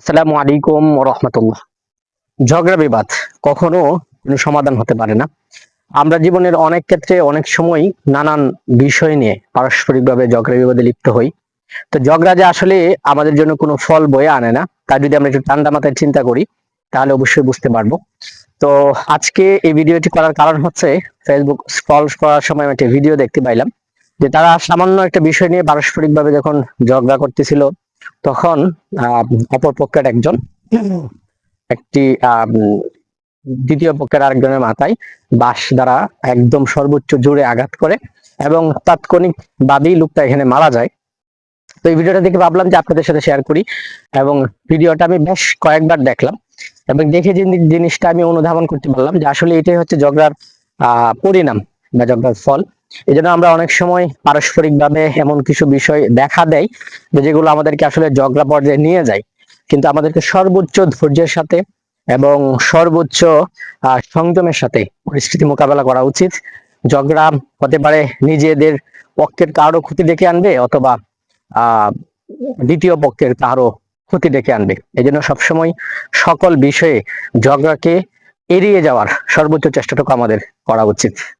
আসসালামু আলাইকুম রহমতুল্লাহ। ঝগড়া বিবাদ কখনো কোনো সমাধান হতে পারে না। আমরা জীবনের অনেক ক্ষেত্রে অনেক সময় নানান বিষয় নিয়ে পারস্পরিকভাবে ঝগড়া বিবাদে লিপ্ত হই। তো ঝগড়া যে আসলে আমাদের জন্য কোনো ফল বয়ে আনে না, তা যদি আমরা একটু ঠান্ডা মাথায় চিন্তা করি, তাহলে অবশ্যই বুঝতে পারব। তো আজকে এই ভিডিওটি করার কারণ হচ্ছে ফেসবুক স্ক্রল করার সময় আমি একটা ভিডিও দেখতে পাইলাম, যে তারা সামান্য একটা বিষয় নিয়ে পারস্পরিকভাবে যখন ঝগড়া করতেছিল তখন অপর পক্ষের একজন, একটি দ্বিতীয় পক্ষের আরেকজনের মাথায় বাঁশ দ্বারা একদম সর্বোচ্চ জোরে আঘাত করে এবং তাৎক্ষণিক বাদেই লোকটা এখানে মারা যায়। তো এই ভিডিওটা দেখে ভাবলাম যে আপনাদের সাথে শেয়ার করি এবং ভিডিওটা আমি বেশ কয়েকবার দেখলাম এবং দেখে যে জিনিসটা আমি অনুধাবন করতে পারলাম যে আসলে এটাই হচ্ছে ঝগড়ার, আহ, পরিণাম বা ঝগড়ার ফল। এই জন্য আমরা অনেক সময় পারস্পরিক ভাবে এমন কিছু বিষয় দেখা দেয়, যেগুলো আমাদেরকে আসলে ঝগড়া পর্যায়ে নিয়ে যায়। কিন্তু আমাদেরকে সর্বোচ্চ ধৈর্যের সাথে এবং সর্বোচ্চ সংযমের সাথে পরিস্থিতি মোকাবেলা করা উচিত। ঝগড়া হতে পারে নিজেদের পক্ষের কারও ক্ষতি ডেকে আনবে অথবা দ্বিতীয় পক্ষের কারও ক্ষতি ডেকে আনবে। এই জন্য সবসময় সকল বিষয়ে ঝগড়াকে এড়িয়ে যাওয়ার সর্বোচ্চ চেষ্টাটুকু আমাদের করা উচিত।